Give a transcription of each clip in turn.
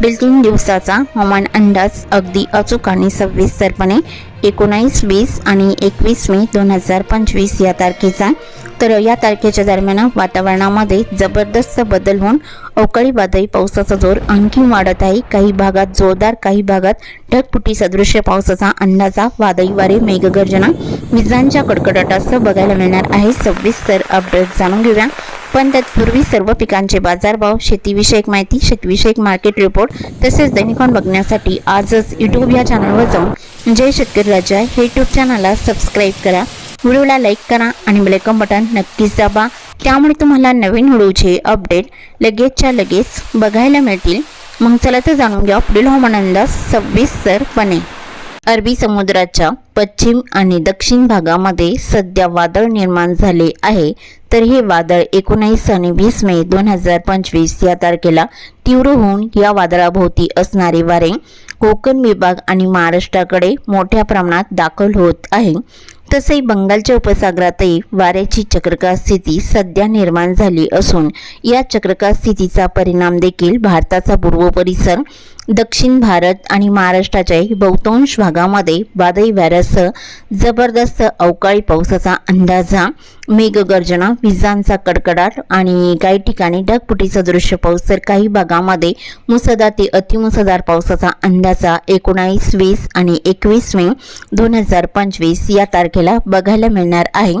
पुढील तीन दिवसाचा हवामान अंदाज अगदी अचूक आणि सविस्तरपणे. एकोणावीस वीस आणि एकवीस मे दोन हजार पंचवीस या तारखेचा. तर या तारखेच्या दरम्यान वातावरणामध्ये जबरदस्त बदल होऊन अवकाळी वादळी पावसाचा जोर आणखी वाढत आहे. काही भागात जोरदार काही भागात ढगफुटी सदृश्य पावसाचा अंदाजा. वादळी वारे मेघगर्जना. विजांच्या कडकडाटासह बघायला मिळणार आहे. सविस्तर अपडेट जाणून घेऊया. पण तत्पूर्वी सर्व पिकांचे बाजारभाव शेतीविषयक माहिती शेतीविषयक मार्केट रिपोर्ट तसेच दैनिकॉन बघण्यासाठी आजच यूट्यूब या चॅनलवर जाऊन जय शेतकरी राजा हे यूट्यूब चॅनलला सबस्क्राईब करा. व्हिडिओला लाईक करा आणि बेलकम बटन नक्कीच दाबा. त्यामुळे तुम्हाला नवीन व्हिडिओचे अपडेट लगेचच्या लगेच बघायला मिळतील. मग चला तर जाणून घ्या. पुढील हवामान अंदाज सविस्तरपणे अरबी समुद्राच्या पश्चिम आणि दक्षिण भागामध्ये सध्या वादळ निर्माण झाले आहे. तर हे वादळ एकोणीस आणि वीस मे दोन हजार पंचवीस या तारखेला तीव्र होऊन या वादळाभोवती असणारे वारे कोकण विभाग आणि महाराष्ट्राकडे मोठ्या प्रमाणात दाखल होत आहे. तसे बंगालच्या उपसागरातही वाऱ्याची चक्रकार स्थिती सध्या निर्माण झाली असून या चक्रकार स्थितीचा परिणाम देखील भारताचा पूर्व परिसर दक्षिण भारत आणि महाराष्ट्राच्याही बहुतांश भागामध्ये वादळी वाऱ्यासह जबरदस्त अवकाळी पावसाचा अंदाजा मेघगर्जना विजांचा कडकडाट आणि काही ठिकाणी ढगपुटीचं दृश्य पाऊस. तर काही भागामध्ये मुसळधार ते अतिमुसळधार पावसाचा अंदाजा एकोणावीस वीस आणि एकवीस मे दोन हजार पंचवीस या तारखेला बघायला मिळणार आहे.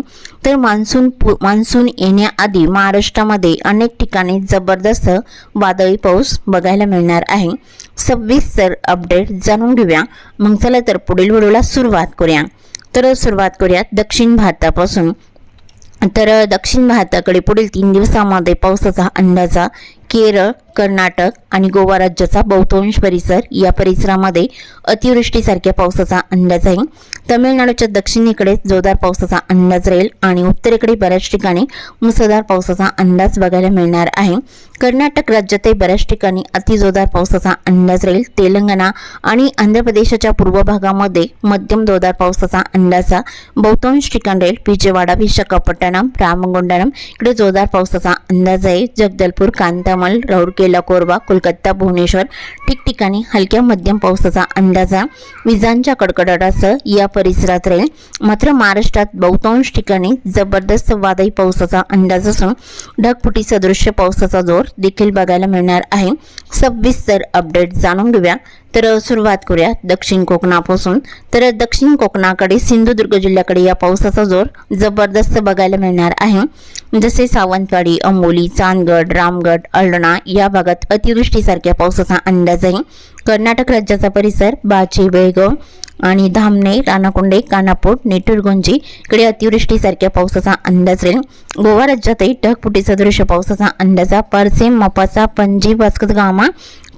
तर मान्सून पु- मान्सून येण्याआधी महाराष्ट्रामध्ये अनेक ठिकाणी जबरदस्त वादळी पाऊस बघायला मिळणार आहे. सविस्तर अपडेट जाणून घेऊया. मग चला तर पुढील व्हिडिओला सुरुवात करूया. तर सुरुवात करूया दक्षिण भारतापासून. तर दक्षिण भारताकडे पुढील तीन दिवसामध्ये पावसाचा अंदाजा केरळ कर्नाटक आणि गोवा राज्याचा बहुतांश परिसर या परिसरामध्ये अतिवृष्टीसारख्या पावसाचा अंदाज आहे. तमिळनाडूच्या दक्षिणेकडे जोरदार पावसाचा अंदाज राहील आणि उत्तरेकडे बऱ्याच ठिकाणी मुसळधार पावसाचा अंदाज बघायला मिळणार आहे. कर्नाटक राज्यातही बऱ्याच ठिकाणी अतिजोरदार पावसाचा अंदाज राहील. तेलंगणा आणि आंध्र प्रदेशाच्या पूर्व भागामध्ये मध्यम जोरदार पावसाचा अंदाजा बहुतांश ठिकाण राहील. विजयवाडा विशाखापट्टणम रामगुंडम इकडे जोरदार पावसाचा अंदाज आहे. जगदलपूर कमल राऊरकेला कोरबा कोलकाता भुवनेश्वर ठिकठिकाणी हलक्या मध्यम पावसाचा अंदाजा विजांच्या कडकडाटासह या परिसरात राहील. मात्र महाराष्ट्रात बहुतांश ठिकाणी जबरदस्त वादळी पावसाचा अंदाज असून ढगफुटी सदृश्य पावसाचा जोर देखील बघायला मिळणार आहे. सविस्तर अपडेट जाणून घेऊया. तर सुरुवात करूया दक्षिण कोकणापासून. तर दक्षिण कोकणाकडे सिंधुदुर्ग जिल्ह्याकडे या पावसाचा जोर जबरदस्त बघायला मिळणार आहे. जसे सावंतवाडी अंबोली चांदगड रामगड अल्डणा या भागात अतिवृष्टीसारख्या पावसाचा अंदाज आहे. कर्नाटक राज्याचा परिसर बाचे बेळगाव आणि धामणे राणाकुंडे कानापूर नेटुरगुंजी इकडे अतिवृष्टीसारख्या पावसाचा अंदाज राहील गोवा राज्यातही ढगफुटी सदृश्य पावसाचा अंदाज पारसे मपासा पणजी वास्कतगामा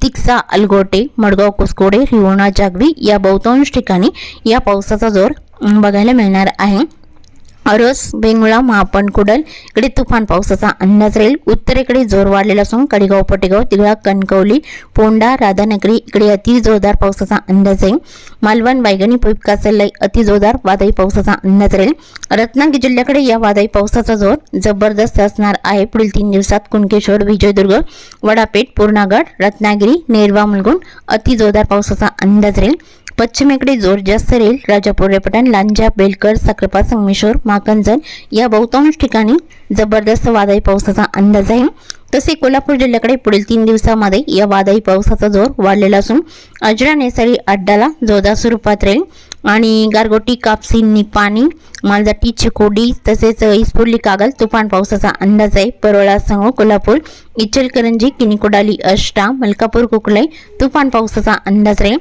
तिक्सा अलगोटे मडगाव कुसकोडे रिवणा जागवी या बहुतांश ठिकाणी या पावसाचा जोर बघायला मिळणार आहे. अरस बेंगुळा महापण कुडल इकडे तुफान पावसाचा अंदाज राहील. उत्तरेकडे जोर वाढलेला असून कडेगाव पटेगाव तिगळा कणकवली पोंडा राधानगरी इकडे अति जोरदार पावसाचा अंदाज आहे मालवण वायगणी पुपकासलई अति जोरदार वादळी पावसाचा अंदाज राहील. रत्नागिरी जिल्ह्याकडे या वादळी पावसाचा जोर जबरदस्त असणार आहे. पुढील तीन दिवसात कुणकेश्वर विजयदुर्ग वडापेठ पूर्णागड रत्नागिरी नेरवा मुलगुण अति जोरदार पावसाचा अंदाज राहील. पश्चिमेकडे जोर जास्त रेल राजापूर रेपटण लांजा बेलकर साखरपा संगमेश्वर माकंजन या बहुतांश ठिकाणी जबरदस्त वादळी पावसाचा अंदाज आहे. तसे कोल्हापूर जिल्ह्याकडे पुढील तीन दिवसामध्ये या वादळी पावसाचा जोर वाढलेला असून अजरा नेसारी अड्डाला जोरदार स्वरूपात राहील. आणि गारगोटी कापसी निपाणी मालजाटी चिकोडी तसेच इस्पुर्ली कागल तुफान पावसाचा अंदाज आहे. परवळा संघ कोल्हापूर इचलकरंजी किनिकोडाली अष्टा मलकापूर कुकलाई तुफान पावसाचा अंदाज राहील.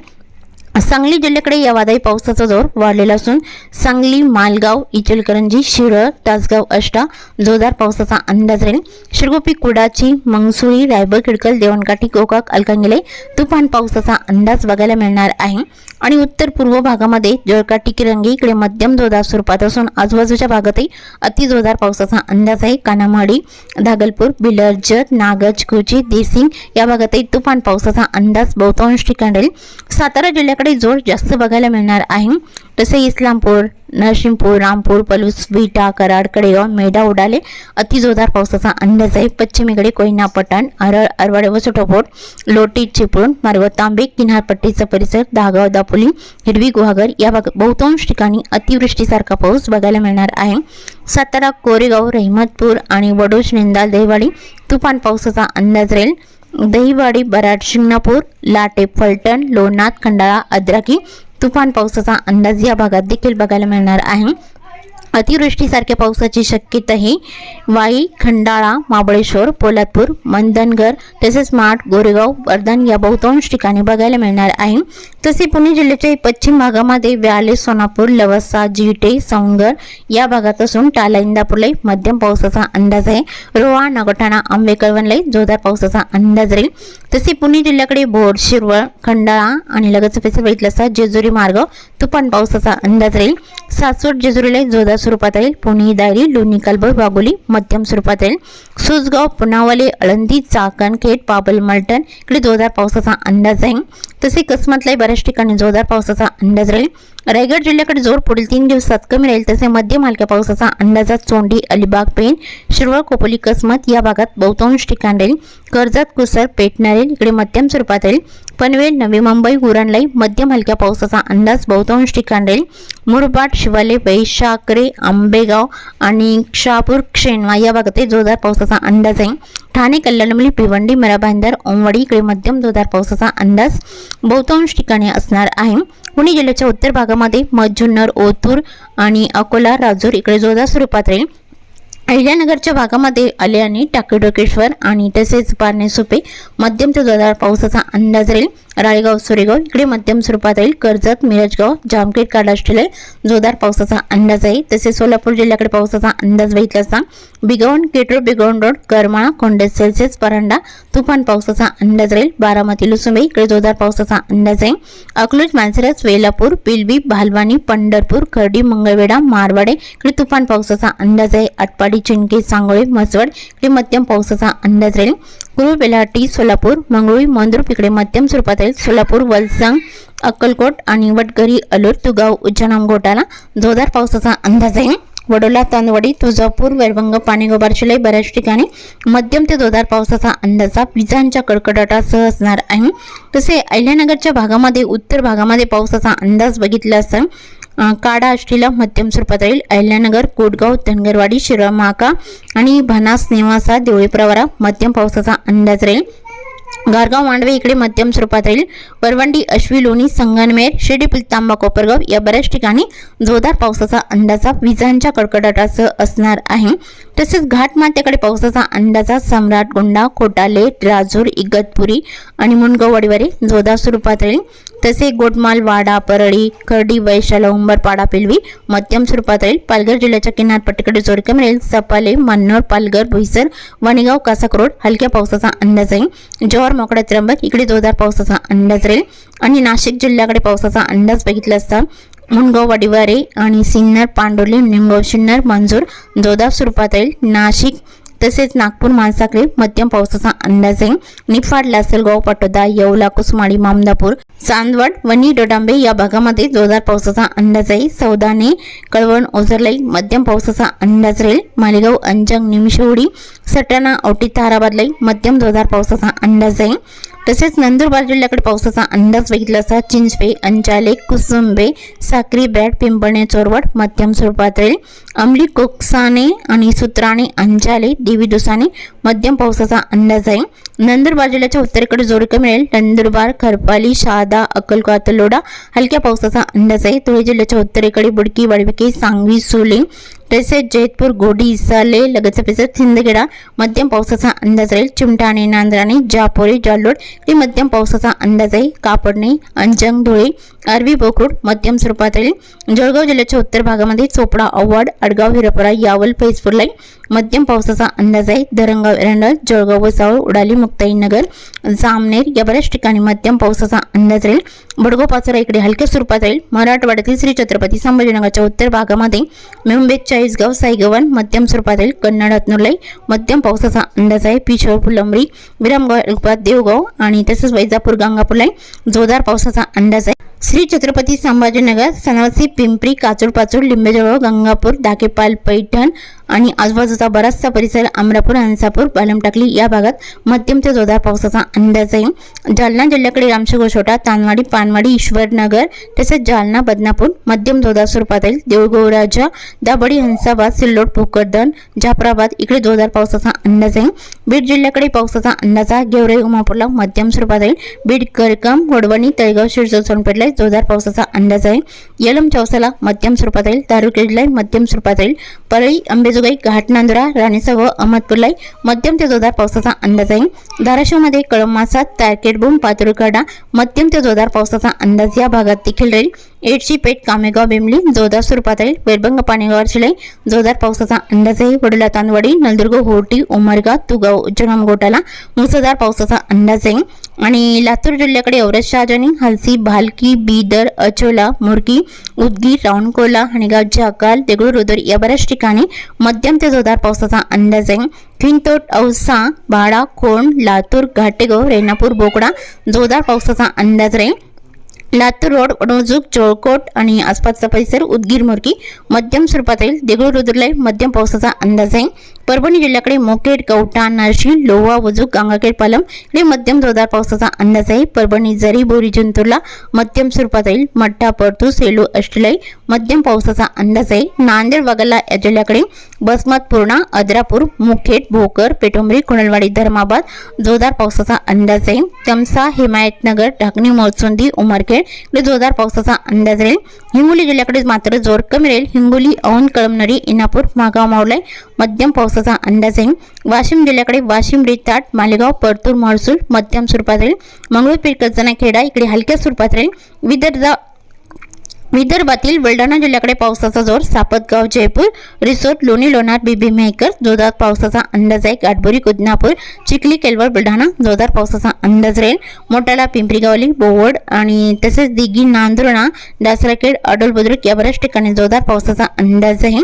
सांगली जिल्ह्याकडे या वादळी पावसाचा जोर वाढलेला असून सांगली मालगाव इचलकरंजी शिरळ तासगाव अष्टा जोरदार पावसाचा अंदाज राहील. शिरगोपी कुडाची मंगसुळी रायबळ खिडकल देवणकाठी गोकाक अलकांगिले तुफान पावसाचा अंदाज बघायला मिळणार आहे. आणि उत्तर पूर्व भागामध्ये जळकाटी किरंगी इकडे मध्यम जोरदार स्वरूपात असून आजूबाजूच्या भागातही अति जोरदार पावसाचा अंदाज आहे. कानामाडी धागलपूर बिलर्जत नागज कुची देसिंग या भागातही तुफान पावसाचा अंदाज बहुतांश ठिकाणी राहील. सातारा जिल्ह्याकडे याकडे जोर जास्त बघायला मिळणार आहे. तसे इस्लामपूर नरसिंहपूर रामपूर पलूस विटा कराड कडेगाव मेढा उडाले. अतिजोरदार पावसाचा अंदाज आहे. पश्चिमेकडे कोयना पठाण आरळ अरवाडे व सुटोपोट लोटी चिपळूण मार्ग तांबे किनारपट्टीचा परिसर दहागाव दापोली हिरवी गुहागर या भाग बहुतांश ठिकाणी अतिवृष्टीसारखा पाऊस बघायला मिळणार आहे. सातारा कोरेगाव रहिमतपूर आणि वडोज निंदाल देवाडी तुफान पावसाचा अंदाज राहील. दहीवाडी बराड शिंगणापूर लाटे फलटण लोणनाथ खंडाळा अद्राकी. तुफान पावसाचा अंदाज या भागात देखील बघायला मिळणार आहे. अतिवृष्टीसारख्या पावसाची शक्यता ही वाई खंडाळा महाबळेश्वर पोलादपूर मंदनगर तसेच माठ गोरेगाव वर्धन या बहुतांश ठिकाणी बघायला मिळणार आहे. तसे पुणे जिल्ह्याच्या पश्चिम भागामध्ये व्याले सोनापूर लवसा जिटे सौंगर या भागात असून टाला इंदापूरलाही मध्यम पावसाचा अंदाज आहे. रोहा नगठाणा आंबेकरवनलाही जोरदार पावसाचा अंदाज राहील. तसे पुणे जिल्ह्याकडे बोर शिरवळ खंडाळा आणि लगतचा बघितलं असता जेजुरी मार्ग तुफान पावसाचा अंदाज राहील. सासवड जेजुरीला जोरदार स्वरूपात राहील पुणे दायरी लोणी कालभर वाघोली मध्यम स्वरूपात राहील सुसगाव पुनावले आळंदी चाकण खेड पाबल मलटण इकडे जोरदार पावसाचा अंदाज आहे. तसे कसमतलाही बऱ्याच ठिकाणी जोरदार पावसाचा अंदाज राहील. रायगड जिल्ह्याकडे जोर पुढील तीन दिवसात कमी राहील तसे मध्यम हलक्या पावसाचा अंदाजात चोंडी अलिबाग पेन शिरवळ कोपोली कसमत या भागात बहुतांश ठिकाण राहील. कर्जत कुसर पेटणार राहील इकडे मध्यम स्वरूपात राहील. पनवेल नवी मुंबई गुरणलाई मध्यम हलक्या पावसाचा अंदाज बहुतांश ठिकाण राहील. मुरबाड शिवाले वैशाकरे आंबेगाव आणि शहापूर क्षेणवा या भागात जोरदार पावसाचा अंदाज आहे. ठाणे कल्याणमली भिवंडी मरा ओमवाडी इकडे मध्यम जोरदार पावसाचा अंदाज बहुतांश ठिकाणी असणार आहे. पुणे जिल्ह्याच्या उत्तर भागामध्ये मजुन्नर ओतूर आणि अकोला राजूर इकडे जोरदार स्वरूपात राहील. अहिल्यानगरच्या भागामध्ये आले आणि टाकेडोकेश्वर आणि तसेच पारणे सुपे मध्यम ते जोरदार पावसाचा अंदाज राहील. राळेगाव सुरेगाव इकडे मध्यम स्वरूपात येईल कर्जत मिरजगाव जामखेड काडाष्टले जोरदार पावसाचा अंदाज आहे. तसेच सोलापूर जिल्ह्याकडे पावसाचा अंदाज बघितला असता बिगवण केटरो बिगवण रोड करमाळा कोंडे सेल्सिअस परांडा तुफान पावसाचा अंदाज राहील. बारामती लुसुंबे इकडे जोरदार पावसाचा अंदाज आहे. अकलूज मानसरस वेलापूर पिलबी भालवानी पंढरपूर खर्डी मंगळवेढा मारवाडे इकडे तुफान पावसाचा अंदाज आहे. आटपाडी चिंके सांगोळे म्हसवड इकडे मध्यम पावसाचा अंदाज राहील. गुरु बेलाटी सोलापूर मंगळुळी मंद्रुप इकडे मध्यम स्वरूपात आहेत सोलापूर वलसांग अक्कलकोट आणि वटगरी अलूर तुगाव उज्जनाम घोटाला जोरदार पावसाचा अंदाज आहे. वडोला तांदवाडी तुळजापूर वैरभंग पाणीगोबार शिलाई बऱ्याच ठिकाणी मध्यम ते जोरदार पावसाचा अंदाजा विजांच्या कडकडाटासह असणार आहे. तसे अहिल्यानगरच्या भागामध्ये उत्तर भागामध्ये पावसाचा अंदाज बघितला असता काडा आष्टीला मध्यम स्वरूपात राहील अहिल्यानगर कोटगाव धनगरवाडी शिरमाका आणि भनास निवासा देवळी प्रवारा मध्यम पावसाचा अंदाज राहील. गारगाव मांडवे इकडे मध्यम स्वरूपात राहील वरवंडी अश्वी लोणी संगनमेर शिर्डी तांबा कोपरगाव या बऱ्याच ठिकाणी जोरदार पावसाचा अंदाजा विजांच्या कडकडाटासह असणार आहे. तसेच घाटमात्याकडे पावसाचा अंदाजा सम्राट गोंडा कोटाले राजूर इगतपुरी आणि मुनगाववाडीवारे जोरदार स्वरूपात राहील. तसे गोटमाल वाडा परळी खर्डी वैशाला उंबरपाडा पिलवी मध्यम स्वरूपात राहील पालघर जिल्ह्याच्या किनारपट्टीकडे जोरकम राहील सपाले मन्नोर पालघर भुईसर वणीगाव कासाकरोड हलक्या पावसाचा अंदाज आहे जव्हार मोकडा त्र्यंबक इकडे जोरदार पावसाचा अंदाज राहील. आणि नाशिक जिल्ह्याकडे पावसाचा अंदाज बघितला असता मुनगाव वडिवारे आणि सिन्नर पांडोली निमगाव शिन्नर मंजूर जोरदार स्वरूपात राहील नाशिक तसेच नागपूर माणसाकडे मध्यम पावसाचा अंदाज आहे. निफाड लासलगाव पाटोदा येवला कुसमाडी मामदापूर चांदवड वणी डोडांबे या भागामध्ये जोरदार पावसाचा अंदाज आहे. सौदाने कळवण ओझरलाई मध्यम पावसाचा अंदाज राहील. मालेगाव अंजंग निमिषवडी सटाणा औटी ताराबादलाई मध्यम जोरदार पावसाचा अंदाज आहे. तसेच नंदुरबार जिल्ह्याकडे पावसाचा अंदाज बघितला असता चिंचवे अंचाले कुसुंबे साक्री ब्रॅड पिंपळणे चोरवड मध्यम स्वरूपात राहील. अंमली कोकसाने आणि सुत्राणे अंचाले देवी दुसाने मध्यम पावसाचा अंदाज आहे. नंदुरबार जिल्ह्याच्या उत्तरेकडे जोडकं मिळेल नंदुरबार खरपाली शहादा अक्कलकोट तलोडा हलक्या पावसाचा अंदाज आहे. धुळे जिल्ह्याच्या उत्तरेकडे बुडकी वडविके सांगवी सुले तसेच जैतपूर गोडी साले लगतचा पिसर सिंदगेडा मध्यम पावसाचा अंदाज राहील. चिमटाणे नांद्राणे जापोरी जालोड हे मध्यम पावसाचा अंदाज आहे कापडणे अंजंग धुळे अरबी बोकरूड मध्यम स्वरूपात राहील. जळगाव जिल्ह्याच्या उत्तर भागामध्ये चोपडा अवॉर्ड अडगाव हिरपरा यावल फैजपूर लाईन मध्यम पावसाचा अंदाज आहे. धरणगाव एरंडल जळगाव वसावळ उडाली मुक्ताईनगर जामनेर या बऱ्याच ठिकाणी मध्यम पावसाचा अंदाज राहील. बडगाव पाचोरा इकडे हलक्या स्वरूपात राहील. मराठवाड्यातील श्री छत्रपती संभाजीनगरच्या उत्तर भागामध्ये मुंबई चाळीसगाव साईगवन मध्यम स्वरूपात राहील. कन्नड हतनुलाई मध्यम पावसाचा अंदाज आहे. पिछोर फुलंबरी विरामगाव देवगाव आणि तसेच वैजापूर गंगापूरलाई जोरदार पावसाचा अंदाज आहे. श्री छत्रपती संभाजीनगर सनावसी पिंपरी काचूर पाचूर लिंबेजवळ गंगापूर दाकेपाल पैठण आणि आजूबाजूचा बराचसा परिसर अमरापूर हंसापूर पालमटाकली या भागात मध्यम ते जोरदार पावसाचा अंदाज आहे. जालना जिल्ह्याकडे रामशेगोशोटा तानवाडी पानवाडी ईश्वरनगर तसेच जालना बदनापूर मध्यम जोरदार स्वरूपातील देऊळगोराजा दाबडी हंसाबाद सिल्लोड भोकरदन जाफराबाद इकडे जोरदार पावसाचा अंदाज आहे. बीड जिल्ह्याकडे पावसाचा अंदाज आहे. गेवराई उमापूरला मध्यम स्वरूपात येईल बीड करकम वडवणी तळगाव शिरजोळ सोनपेठला जोरदार पावसाचा अंदाज आहे. येलम चौसाला मध्यम स्वरूपात येईल तालुक्याला मध्यम स्वरूपात येईल परळी अंबेजोगाई घाटनांदुरा राणीचा व अहमदपूरला मध्यम ते जोरदार पावसाचा अंदाज आहे. धाराशिवमध्ये कळमासा तारकेटबूम पातुरकडा मध्यम ते जोरदार पावसाचा अंदाज या भागात देखील राहील. एडशी पेठ कामेगाव बेमली जोरदार स्वरूपात राहील वैरभंग पाणीगावर शिलाई जोरदार पावसाचा अंदाज आहे. वडोला तांदवाडी नंदुर्ग होटी उमरगा तुगाव उज्जैन गोटाला मुसळधार पावसाचा अंदाज आहे. आणि लातूर जिल्ह्याकडे औरत शहाजनी हलसी भालकी बीदर अचोला मुरगी उदगीर रावणकोला हणेगाव जाकाल देगलूर रुदर या बऱ्याच ठिकाणी मध्यम ते जोरदार पावसाचा अंदाज आहे. खिंतोट औसा बाळा कोण लातूर घाटेगाव रेणापूर बोकडा जोरदार पावसाचा अंदाज राहील लातूर रोड वडोजूक चोळकोट आणि आसपासचा परिसर उदगीर मोरकी मध्यम स्वरूपात येईल देगलूर रुद्रला मध्यम पावसाचा अंदाज आहे. परभणी जिल्ह्याकडे मोकेड कवठा नारशी लोहा वजूक गंगाखेड पालम इकडे मध्यम जोरदार पावसाचा अंदाज आहे. परभणी जरी बोरी जिंतूरला मध्यम स्वरूपात येईल. मठ्ठा परतू सेलू अष्टलाई मध्यम पावसाचा अंदाज आहे. नांदेड वगळला या जिल्ह्याकडे बसमत पूर्णा अद्रापूर मुखेड भोकर पेटोंबरी कुणलवाडी धर्माबाद जोरदार पावसाचा अंदाज आहे. तमसा हिमायतनगर ढाकणी मोरचोंदी उमरखेड इकडे जोरदार पावसाचा अंदाज राहील हिंगोली जिल्ह्याकडे मात्र जोर कमी राहील. हिंगोली औंध कळमनरी इनापूर मागाव मावलाई मध्यम पावसाचा अंदाज आहे. वाशिम जिल्ह्याकडे वाशिम रिताट मालेगाव परतूर महसूल मध्यम स्वरूपात राहील. मंगळूरपीर कजना खेडा इकडे हलक्या स्वरूपात राहील. विदर्भ विदर्भातील बुलढाणा जिल्ह्याकडे पावसाचा जोर सापतगाव जयपूर रिसोर्ट लोणी लोणार बीबी मेहकर जोरदार पावसाचा अंदाज आहे. गाठबोरी कुदनापूर चिखली केलवड बुलढाणा जोरदार पावसाचा अंदाज राहील. मोटाला पिंपरी गावली बोवड आणि तसेच दिघी नांदुर्णा दासराखेड अडोल बुद्रुक या बऱ्याच ठिकाणी जोरदार पावसाचा अंदाज आहे.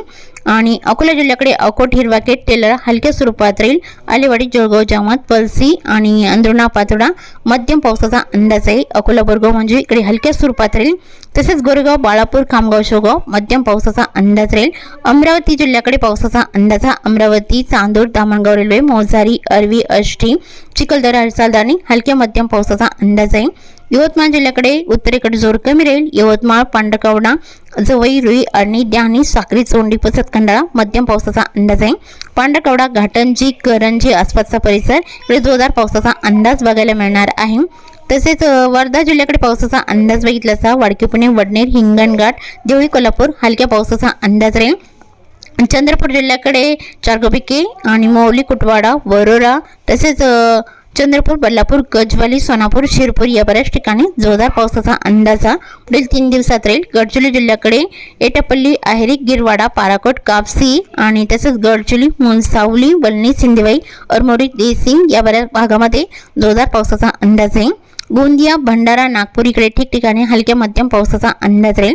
आणि अकोला जिल्ह्याकडे अकोट हिरवाकेट टेलर हलक्या स्वरूपात राहील. आलेवाडी जळगाव जामत पलसी आणि अंदरुणा पातोडा मध्यम पावसाचा अंदाज आहे. अकोला बोरगाव म्हणजे इकडे हलक्या स्वरूपात राहील. तसेच गोरेगाव बाळापूर खामगाव शेवगाव मध्यम पावसाचा अंदाज राहील. अमरावती जिल्ह्याकडे पावसाचा अंदाज हा अमरावती चांदूर दामणगाव रेल्वे मोजारी अरवी अष्टी चिखलदरा हरसालदानी हलक्या मध्यम पावसाचा अंदाज आहे. यवतमाळ जिल्ह्याकडे उत्तरेकडे जोर कमी राहील. यवतमाळ पांडकवडा जवई रुई आणि द्यानी साक्री चोंडी पसत खंडाळा मध्यम पावसाचा अंदाज आहे. पांडकवडा घाटंजी करंजी आसपासचा परिसर इकडे जोरदार पावसाचा अंदाज बघायला मिळणार आहे. तसेच वर्धा जिल्ह्याकडे पावसाचा अंदाज बघितला असता वाडकी पुणे वडनेर हिंगणघाट देवळी कोल्हापूर हलक्या पावसाचा अंदाज राहील. चंद्रपूर जिल्ह्याकडे चारगोपिके आणि मौली कुटवाडा वरोरा तसेच चंद्रपूर बल्लापूर गजवाली सोनापूर शिरपूर या बऱ्याच ठिकाणी जोरदार पावसाचा अंदाजा पुढील तीन दिवसात राहील. गडचिरोली जिल्ह्याकडे एटापल्ली आहेरी गिरवाडा पाराकोट कापसी आणि तसेच गडचिरोली मुनसावली वलनी सिंदेवाई अरमोरी देसिंग या बऱ्याच भागामध्ये जोरदार पावसाचा अंदाज आहे गोंदिया भंडारा नागपूर इकडे ठिकठिकाणी हलक्या मध्यम पावसाचा अंदाज राहील.